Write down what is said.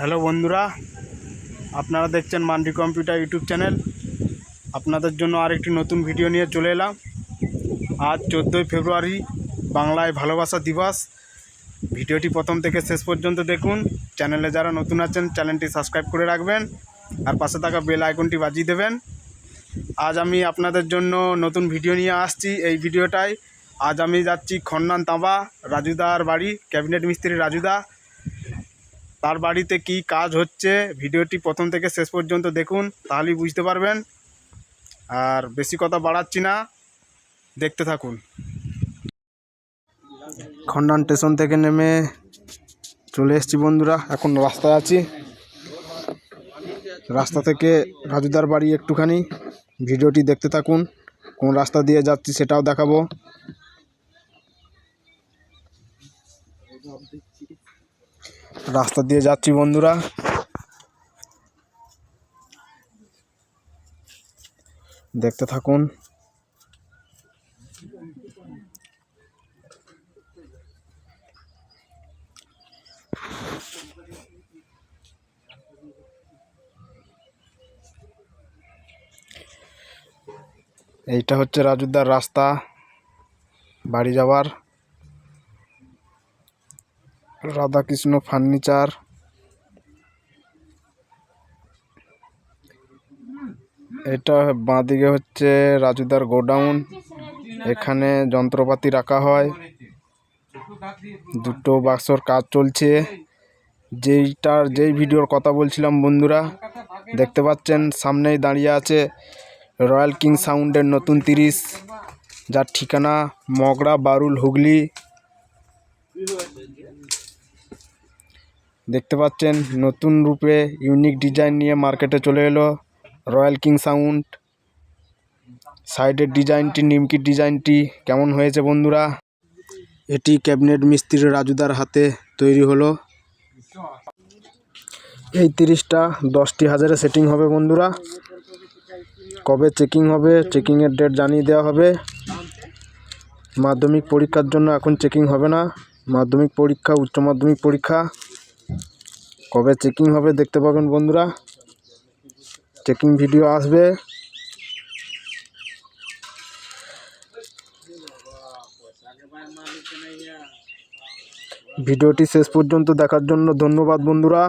Hello বন্ধুরা, আপনারা দেখছেন মান্ডি কম্পিউটার ইউটিউব চ্যানেল। আপনাদের জন্য আরেকটি নতুন ভিডিও নিয়ে চলে এলাম। আজ চোদ্দোই ফেব্রুয়ারি, বাংলায় ভালোবাসা দিবস। ভিডিওটি প্রথম থেকে শেষ পর্যন্ত দেখুন। চ্যানেলে যারা নতুন আছেন, চ্যানেলটি সাবস্ক্রাইব করে রাখবেন আর পাশে থাকা বেল আইকনটি বাজিয়ে দেবেন। আজ আমি আপনাদের জন্য নতুন ভিডিও নিয়ে আসছি এই ভিডিওটায়। আজ আমি যাচ্ছি খন্নান তাঁবা, রাজুদার বাড়ি, ক্যাবিনেট মিস্ত্রি রাজুদা। তার বাড়িতে কি কাজ হচ্ছে, ভিডিওটি প্রথম থেকে শেষ পর্যন্ত দেখুন, তাহলেই বুঝতে পারবেন। আর বেশি কথা বাড়াচ্ছি না, দেখতে থাকুন। খন্ডান স্টেশন থেকে নেমে চলে এসেছি বন্ধুরা, এখন রাস্তায় আছি। রাস্তা থেকে রাজুদার বাড়ি একটুখানি, ভিডিওটি দেখতে থাকুন, কোন রাস্তা দিয়ে যাচ্ছি সেটাও দেখাবো। রাস্তা দিয়ে যাচ্ছি বন্ধুরা। দেখতে থাকুন। এইটা হচ্ছে রাজুদার রাস্তা বাড়ি যাওয়ার। রাধাকৃষ্ণ ফার্নিচার। এটা বাঁদিকে হচ্ছে রাজুদার গোডাউন। এখানে যন্ত্রপাতি রাখা হয়। দুটো বাক্সর কাজ চলছে। যেইটার, যেই ভিডিওর কথা বলছিলাম বন্ধুরা, দেখতে পাচ্ছেন, সামনেই দাঁড়িয়ে আছে রয়্যাল কিং সাউন্ডের নতুন তিরিশ, যার ঠিকানা মগরা বারুল হুগলি। দেখতে পাচ্ছেন নতুন রূপে ইউনিক ডিজাইন নিয়ে মার্কেটে চলে এলো রয়্যাল কিং সাউন্ড সাইডের ডিজাইনটি নিমকির ডিজাইনটি কেমন হয়েছে বন্ধুরা? এটি ক্যাবিনেট মিস্ত্রি রাজুদার হাতে তৈরি হলো। এই তিরিশটা দশটি হাজারে সেটিং হবে বন্ধুরা। কবে চেকিং হবে চেকিংয়ের ডেট জানিয়ে দেওয়া হবে। মাধ্যমিক পরীক্ষার জন্য এখন চেকিং হবে না। মাধ্যমিক পরীক্ষা, উচ্চ মাধ্যমিক পরীক্ষা। কবে চেকিং হবে দেখতে পাবেন বন্ধুরা। চেকিং ভিডিও আসবে। ভিডিওটি শেষ পর্যন্ত দেখার জন্য ধন্যবাদ বন্ধুরা।